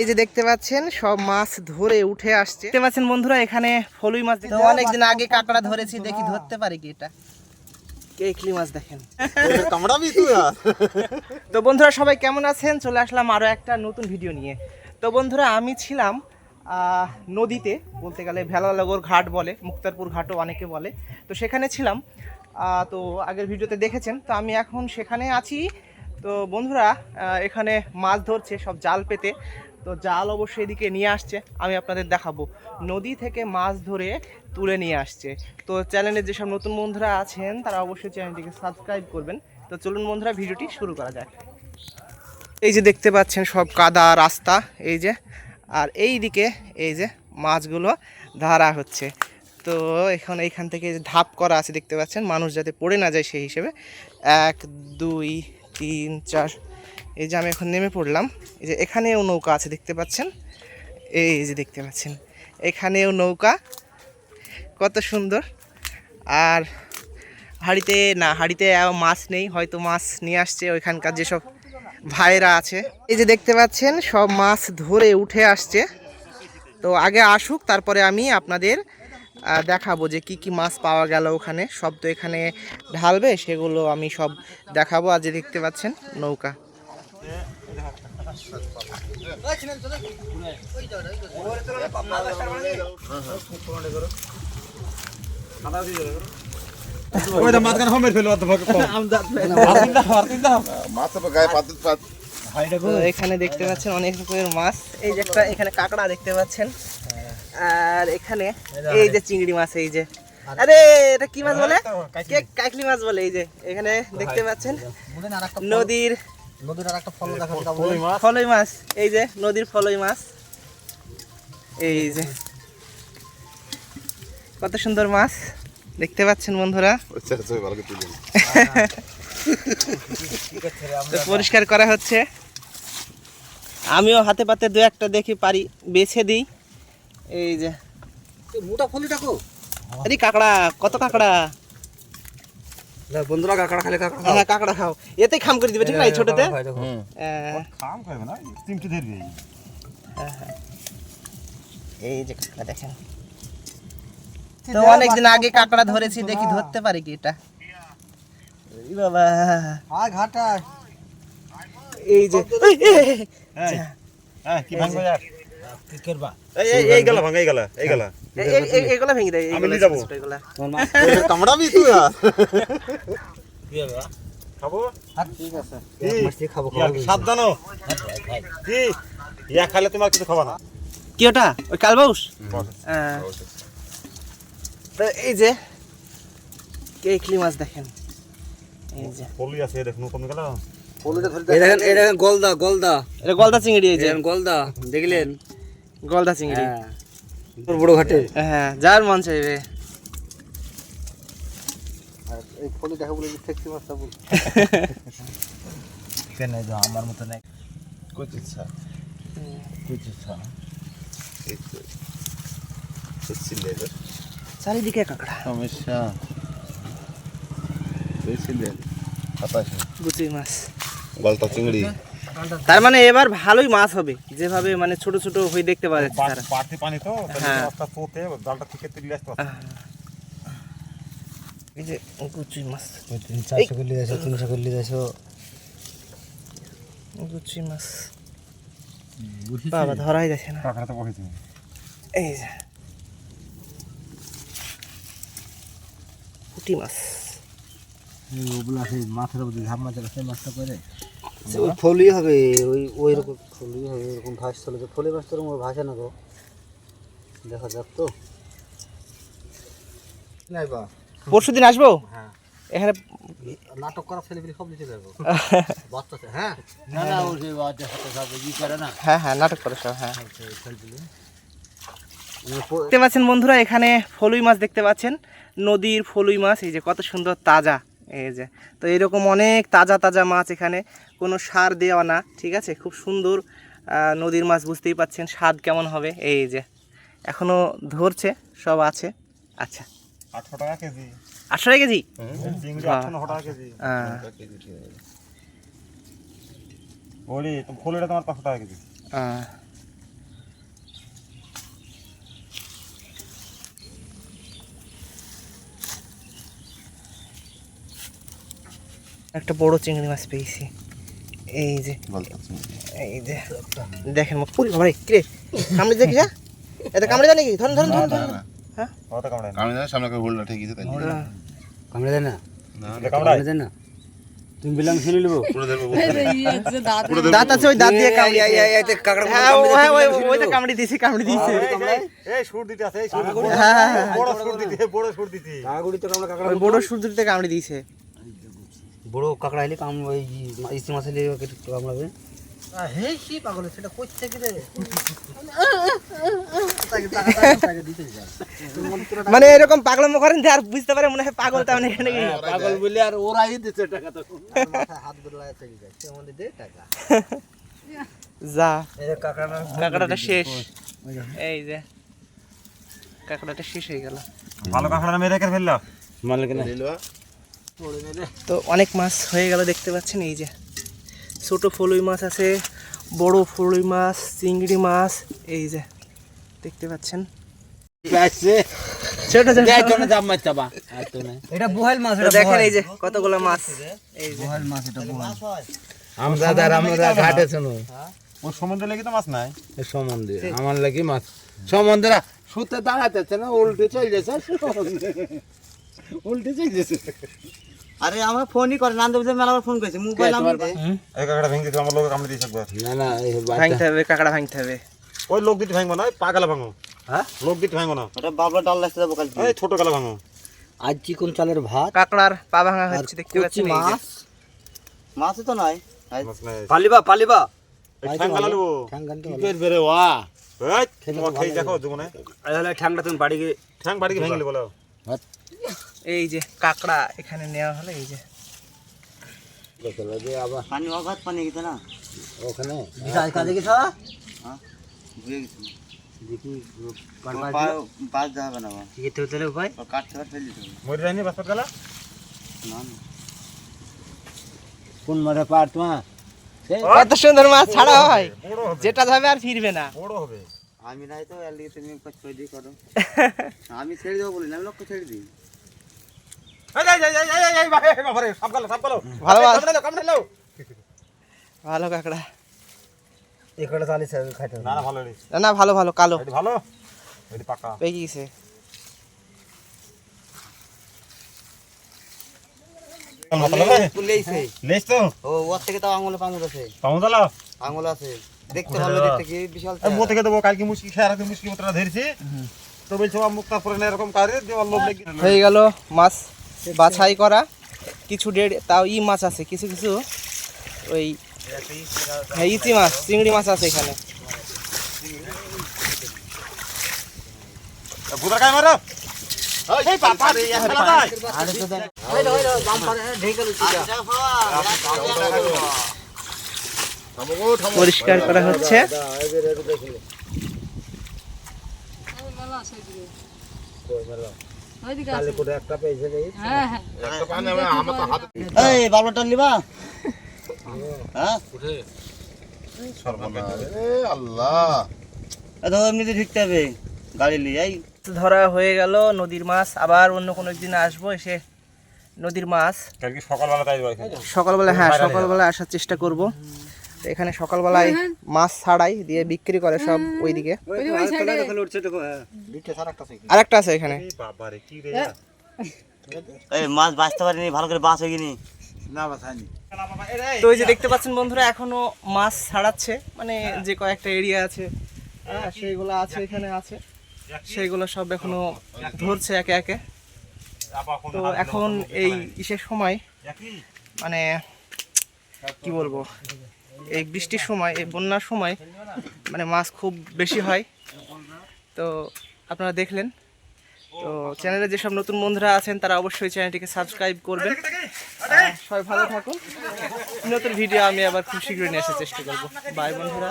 এই যে দেখতে পাচ্ছেন সব মাছ ধরে উঠে আসছে। দেখতে পাচ্ছেন বন্ধুরা এখানে ফলুই মাছ দেখতে অনেকদিন আগে কাঁকড়া ধরেছি দেখি ধরতে পারি কি এটা। কেকলি মাছ দেখেন? তো বন্ধুরা সবাই কেমন আছেন? চলে আসলাম আরও একটা নতুন ভিডিও নিয়ে। তো বন্ধুরা আমি ছিলাম নদীতে বলতে গেলে ভেলালগর ঘাট বলে মুক্তারপুর ঘাটও অনেকে বলে। তো সেখানে ছিলাম তো আগের ভিডিওতে দেখেছেন। তো আমি এখন সেখানে আছি। তো বন্ধুরা এখানে মাছ ধরছে সব জাল পেতে। তো জাল অবশ্যই এদিকে নিয়ে আসছে, আমি আপনাদের দেখাবো। নদী থেকে মাছ ধরে তুলে নিয়ে আসছে। তো চ্যানেলে যেসব নতুন বন্ধুরা আছেন, তারা অবশ্যই চ্যানেলটিকে সাবস্ক্রাইব করবেন। তো চলুন বন্ধুরা, ভিডিওটি শুরু করা যাক। এই যে দেখতে পাচ্ছেন সব কাদা রাস্তা, এই যে, আর এই দিকে এই যে মাছগুলো ধরা হচ্ছে। তো এখন এইখান থেকে ধাপ করা আছে, দেখতে পাচ্ছেন, মানুষ যাতে পড়ে না যায় সেই হিসেবে। এক, দুই, তিন, চার এই যে আমি এখন নেমে পড়লাম। এই যে এখানেও নৌকা আছে, দেখতে পাচ্ছেন? এই যে দেখতে পাচ্ছেন। এখানেও নৌকা। কত সুন্দর। আর হাড়িতে, না, হাড়িতে মাছ নেই, হয়তো মাছ নিয়ে আসছে ওইখানকার যেসব ভাইরা আছে। এই যে দেখতে পাচ্ছেন, সব মাছ ধরে উঠে আসছে। তো আগে আসুক, তারপরে আমি আপনাদের দেখাবো যে কি কি মাছ পাওয়া গেল ওখানে। সব তো এখানে ঢালবে, সেগুলো আমি সব দেখাবো। আর যে দেখতে পাচ্ছেন, নৌকা। এখানে দেখতে পাচ্ছেন অনেক রকমের মাছ। এই যে একটা এখানে কাঁকড়া দেখতে পাচ্ছেন। আর এখানে এই যে চিংড়ি মাছ এই যে। আরে। এটা কি মাছ বলে? কে কাকলি মাছ বলে এই যে। এখানে দেখতে পাচ্ছেন নদীর নদীর আর একটা ফল দেখা ফলই মাছ। এই যে নদীর ফলই মাছ। এই যে। কত সুন্দর মাছ। দেখতে পাচ্ছেন বন্ধুরা। আচ্ছা আচ্ছা পরিষ্কার করা হচ্ছে। আমিও হাতে পাতে দু একটা দেখি পারি বেছে দিই। এই যে। মোটা ফলি টাকো আরে কাঁকড়া কত কাঁকড়া? বন্ধুরা কাকড়া খালি কাকড়া হ্যাঁ কাঁকড়া খাও। এতে খাম করে দিবে ঠিক না এই ছোটতে? খাম খাইবে না চিমটি ধরবি এই যে কাঁকড়া দেখেন। তো অনেকদিন আগে কাঁকড়া ধরেছি দেখি ধরতে পারি কি এটা? এই বাবা। আ ঘাটা এই যে হ্যাঁ কি ভাঙবে এই এই এই গেল এই গেল এই, এই, এই, এগুলা ভেঙে দেয় আমি নিয়ে যাব। ছোট ছোট এগুলা। কামড়া বি তুই খাব? ঠিক আছে। খাব সাবধানো কি? ইয়া খাইলে তোমার কিছু খাবা না। কি ওটা? ওই কালবাউস? তো এই যে কেকলি মাছ দেখেন? এই যে। পলি আছে দেখুন কমে গেল। এই দেখেন এই দেখেন গলদা গলদা। এটা গলদা চিংড়ি এই যে। গলদা। দেখলেন? গলদা চিংড়ি। হ্যাঁ। বড় বড় ঘাটে? হ্যাঁ যার মন চাইবে। এই ফলি দেখা বলে ঠেকছি মাছটা বল। কেন এই আমার মতো নাই। চারিদিকে কাঁকড়া। সমস্যা। গুচি মাছ। গলতা চিংড়ি। তার মানে এবার ভালোই মাছ হবে যেভাবে মানে ছোট ছোট হয়ে দেখতে পাওয়া যাচ্ছে তারা। পার্টি পানি তো হ্যাঁ। রাস্তা পোতে জালটা থেকে তুলে আসতে এই যে গুচি মাছ। চারশো করলে যাচ্ছ তিনশো করলে যাচ্ছ গুচি মাছ। বাবা ধরাই যাচ্ছে না। কাকড়া তো বসেছি। এই যে। পুঁটি মাছ। ওগুলা সেই মাথার উপরে ঝাপ মাছ সেই মাছটা করে। ওই ফলি হবে ওই ওই রকম ফলি হবে এরকম ভাস চলে তো ফলি মাছ তো ওরকম ভাসে না গো। দেখা যাক তো। পরশু দিন আসব? হ্যাঁ। এখানে নাটক করা ছেলে সব নিচে যাব বাচ্চাতে হ্যাঁ? না না ওই যে বাচ্চা সাথে ই করে না? হ্যাঁ হ্যাঁ নাটক করে সব হ্যাঁ। পেলে দেখতে পাচ্ছেন বন্ধুরা এখানে ফলুই মাছ দেখতে পাচ্ছেন। নদীর ফলুই মাছ এই যে কত সুন্দর তাজা। এই যে তো এরকম অনেক তাজা তাজা মাছ এখানে। কোনো সার দেওয়া না ঠিক আছে? খুব সুন্দর নদীর মাছ বুঝতেই পাচ্ছেন স্বাদ কেমন হবে। এই যে এখনও ধরছে সব আছে। আচ্ছা। আটশো টাকা কেজি। আটশো টাকা কেজি? কেজি। তোমার পাঁচশো টাকা একটা বড় চিংড়ি মাছ পেয়েছি। এই যে। এই যে। দেখেন মুখ পুরি বাবারে কিরে? কামড়ে দেখি যা? এটা কামড়ে দেয় নাকি? ধরুন ধরুন ধরুন হ্যাঁ? কামড়ে দেয় সামনে করে হোলটা ঠেকিয়েছে তাই হ্যাঁ। কামড়ে দেয় না? কামড়ে দেয়। না? তুমি বিলাম শুনে নেব? দাঁত আছে ওই দাঁত দিয়ে কামড়ে হ্যাঁ ও- হ্যাঁ ওই ওই তো কামড়ে দিয়েছে কামড়ে দিয়েছে। এই সুর দিতে আছে এই সুর হ্যাঁ বড় সুর দিতে বড় সুর দিতে। কাকড়ি তো কামড়া কাকড়া ওই বড় সূর্যতে কামড়ে দিয়েছে। বড় কাকড়া হলে কাম ওই ইস্তি মাছ হলে কামড়াবে। হে কি পাগল সেটা কই থেকে রে? মানে এরকম পাগল করেন আর বুঝতে পারে মনে হয় পাগল তার মানে এখানে পাগল বলে আর ওরাই দিতে টাকা তো হাত বেলায় চলে যায় কেমন দে টাকা যা এই কাঁকড়াটা শেষ। এই যে কাঁকড়াটা শেষ হয়ে গেল। ভালো কাঁকড়া মেরে রেখে ফেলল। মালিক না। তো অনেক মাছ হয়ে গেল দেখতে পাচ্ছেন? এই যে ছোট ফলুই মাছ আছে বড় ফলুই মাছ চিংড়ি মাছ এই যে দেখতে পাচ্ছেন? আসছে ছোট ছোট জাম মাছ চাবা এটা বোহাল মাছ দেখেন এই যে কতগুলো মাছ। এই বোহাল মাছ এটা বোহাল। আমরা দাদা আমরা ঘাটে শুনো। ও সমুদ্রে লেগে তো মাছ নাই। এ আমার লাগি মাছ। সম্বন্ধেরা সুতে দাঁড়াতেছে না উল্টে চলে যাচ্ছে উল্টে চলে যাচ্ছে। আরে আমার ফোনই করে নান্দব মেলা ফোন করেছে মোবাইল আমি এই কাঁকড়া ভেঙে দিতে আমার লোক কামড়ে দিয়েছে একবার। না না এই ভাঙতে হবে কাঁকড়া ভাঙতে হবে। ওই লোক দিতে ভাঙবো না পাগালা ভাঙো। হ্যাঁ? লোক দিতে ভাঙবো না। ওটা বাবলা ডাল লাগতে যাব কালকে। এই ছোট গালা ভাঙো। আজ চিকন চালের ভাত। কাঁকড়ার পা ভাঙা আর হচ্ছে দেখতে পাচ্ছেন এই মাছ। মাছই তো নয়। মাছ নাই। পালিবা পালিবা। এই ঠ্যাং কি করবে রে ওয়া? এই তোমার খেয়ে দেখো জীবনে ঠ্যাংটা তুমি বাড়ি গিয়ে ঠ্যাং বাড়ি ভেঙে বলো। এই যে কাঁকড়া এখানে নেওয়া হলো এই যে। আবার। পানি অগাধ পানি গেছে না? ওখানে? কাজে গেছ? কোন মাঠে পার তোমার? কত সুন্দর মাছ ছাড়া হয়। বড় হবে। যেটা যাবে আর ফিরবে না। বড় হবে। আমি নাই তো এর লিগে তুমি করো আমি ছেড়ে দেবো বলি না আমি লক্ষ্য ছেড়ে দিই। ভালো কাঁকড়া। না না ভালো রে। না না ভালো ভালো কালো। ভালো? পেয়ে হয়ে গেল মাছ। বাছাই করা কিছু ডেড তাও ই মাছ আছে কিছু কিছু ওই হ্যাঁ ইচি মাছ চিংড়ি মাছ আছে এখানে। পরিষ্কার করা হচ্ছে। এই বাবলা নিবা। হ্যাঁ? আল্লাহ। এটা এমনিতে ঢুকতে হবে। গাড়ি নিয়ে ধরা হয়ে গেল নদীর মাছ আবার অন্য কোনো একদিন আসব এসে নদীর মাছ। সকালবেলা তাই সকালবেলা হ্যাঁ সকালবেলা আসার চেষ্টা করব। এখানে সকালবেলায় মাছ ছাড়াই দিয়ে বিক্রি করে সব ওইদিকে। আরেকটা আছে এখানে। মাছ বাঁচতে পারিনি ভালো করে বাঁচ হয়ে গিনি তো ওই যে দেখতে পাচ্ছেন বন্ধুরা এখনও মাছ ছাড়াচ্ছে মানে যে কয়েকটা এরিয়া আছে হ্যাঁ সেইগুলো আছে এখানে আছে। সেইগুলো সব এখনও ধরছে একে একে। তো এখন এই ইসের সময় মানে কি বলব? এই বৃষ্টির সময়, এই বন্যার সময় মানে মাছ খুব বেশি হয়। তো আপনারা দেখলেন। তো চ্যানেলে যেসব নতুন বন্ধুরা আছেন, তারা অবশ্যই চ্যানেলটিকে সাবস্ক্রাইব করবেন। সবাই ভালো থাকুন। নতুন ভিডিও আমি আবার খুব শীঘ্রই নিয়ে আসার চেষ্টা করব। বাই বন্ধুরা।